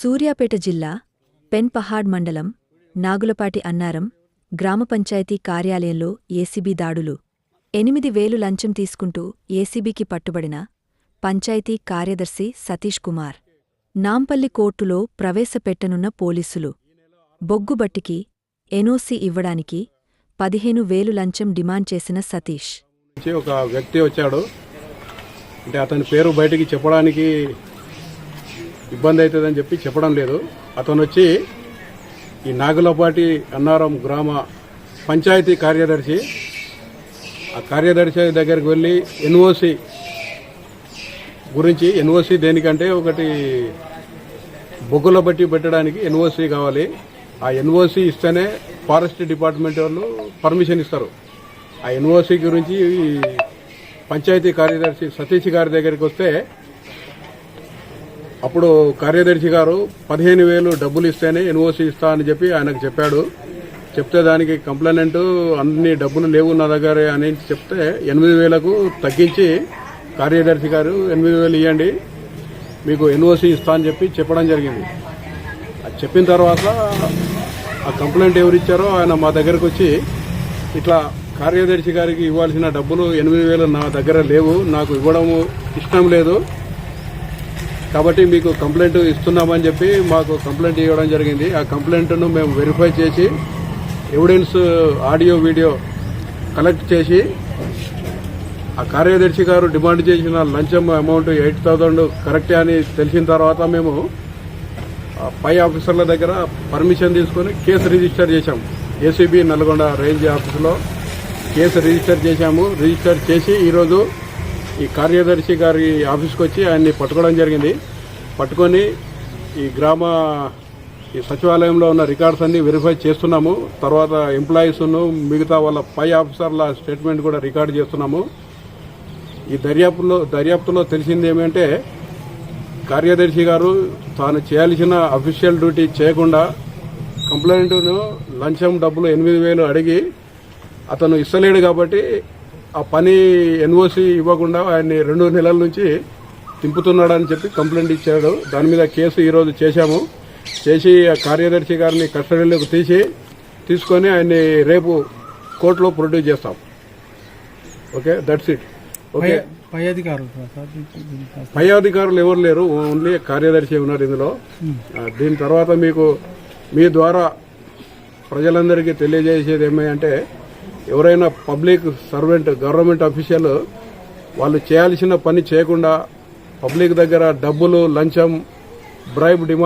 సూర్యాపేట జిల్లా పెన్పహాడ్ మండలం నాగులపాటి అన్నారం గ్రామ పంచాయతీ కార్యాలయంలో ఏసీబీ దాడులు. ఎనిమిది వేలు లంచం తీసుకుంటూ ఏసీబీకి పట్టుబడిన పంచాయతీ కార్యదర్శి సతీష్ కుమార్. నాంపల్లి కోర్టులో ప్రవేశపెట్టనున్న పోలీసులు. బొగ్గుబట్టికి ఎనోసీ ఇవ్వడానికి పదిహేను వేలు లంచం డిమాండ్ చేసిన సతీష్. ఒక వ్యక్తి వచ్చాడు. అంటే అతని పేరు బయటికి చెప్పడానికి ఇబ్బంది అవుతుందని చెప్పి చెప్పడం లేదు. అతను వచ్చి ఈ నాగులపాటి అన్నారం గ్రామ పంచాయతీ కార్యదర్శి ఆ కార్యదర్శి దగ్గరికి వెళ్ళి ఎన్ఓసి గురించి ఎన్ఓసి దేనికంటే ఒకటి బొగ్గుల బట్టి పెట్టడానికి ఎన్ఓసి కావాలి. ఆ ఎన్ఓసి ఇస్తేనే ఫారెస్ట్ డిపార్ట్మెంట్ వాళ్ళు పర్మిషన్ ఇస్తారు. ఆ ఎన్ఓసి గురించి ఈ పంచాయతీ కార్యదర్శి సతీష్ గారి దగ్గరికి వస్తే అప్పుడు కార్యదర్శి గారు పదిహేను వేలు డబ్బులు ఇస్తేనే ఎన్ఓసి ఇస్తా అని చెప్పి ఆయనకు చెప్పాడు. చెప్తే దానికి కంప్లైనెంట్ అన్ని డబ్బులు లేవు నా దగ్గర అని చెప్తే ఎనిమిది వేలకు తగ్గించి కార్యదర్శి గారు ఎనిమిది వేలు ఇవ్వండి మీకు ఎన్ఓసి ఇస్తా అని చెప్పి చెప్పడం జరిగింది. అది చెప్పిన తర్వాత ఆ కంప్లైంట్ ఎవరు ఇచ్చారో ఆయన మా దగ్గరకు వచ్చి ఇట్లా కార్యదర్శి గారికి ఇవ్వాల్సిన డబ్బులు ఎనిమిది వేలు నా దగ్గర లేవు నాకు ఇవ్వడము ఇష్టం లేదు కాబట్టి మీకు కంప్లైంట్ ఇస్తున్నామని చెప్పి మాకు కంప్లైంట్ ఇవ్వడం జరిగింది. ఆ కంప్లైంట్ను మేము వెరిఫై చేసి ఎవిడెన్స్ ఆడియో వీడియో కలెక్ట్ చేసి ఆ కార్యదర్శి గారు డిమాండ్ చేసిన లంచం అమౌంట్ ఎయిట్ థౌజండ్ కరెక్టే అని తెలిసిన తర్వాత మేము పై ఆఫీసర్ల దగ్గర పర్మిషన్ తీసుకొని కేసు రిజిస్టర్ చేశాము ఏసీబీ నల్గొండ రేంజ్ ఆఫీసులో కేసు రిజిస్టర్ చేశాము. రిజిస్టర్ చేసి ఈరోజు ఈ కార్యదర్శి గారి ఆఫీస్కి వచ్చి ఆయన్ని పట్టుకోవడం జరిగింది. పట్టుకొని ఈ గ్రామ ఈ సచివాలయంలో ఉన్న రికార్డ్స్ అన్ని వెరిఫై చేస్తున్నాము. తర్వాత ఎంప్లాయీస్ను మిగతా వాళ్ళ పై ఆఫీసర్ల స్టేట్మెంట్ కూడా రికార్డ్ చేస్తున్నాము. ఈ దర్యాప్తులో దర్యాప్తులో తెలిసింది ఏమంటే కార్యదర్శి గారు తాను చేయాల్సిన అఫీషియల్ డ్యూటీ చేయకుండా కంప్లైంట్ను లంచం డబ్బులు ఎనిమిది వేలు అడిగి అతను ఇస్తలేడు కాబట్టి ఆ పని ఎన్ఓసి ఇవ్వకుండా ఆయన్ని రెండు నెలల నుంచి తింపుతున్నాడని చెప్పి కంప్లైంట్ ఇచ్చాడు. దాని మీద కేసు ఈరోజు చేశాము. చేసి ఆ కార్యదర్శి గారిని కస్టడీలోకి తీసి తీసుకొని ఆయన్ని రేపు కోర్టులో ప్రొడ్యూస్ చేస్తాం. ఓకే? That's it okay? పై- అధికారులు పై అధికారులు ఎవరు లేరు ఓన్లీ కార్యదర్శి ఉన్నారు ఇందులో. దీని తర్వాత మీకు మీ ద్వారా ప్రజలందరికీ తెలియజేసేది ఏమంటే ఎవరైనా పబ్లిక్ సర్వెంట్ గవర్నమెంట్ అఫీషియల్ వాళ్ళు చేయాల్సిన పని చేయకుండా పబ్లిక్ దగ్గర డబ్బులు లంచం బ్రైబ్ డిమాండ్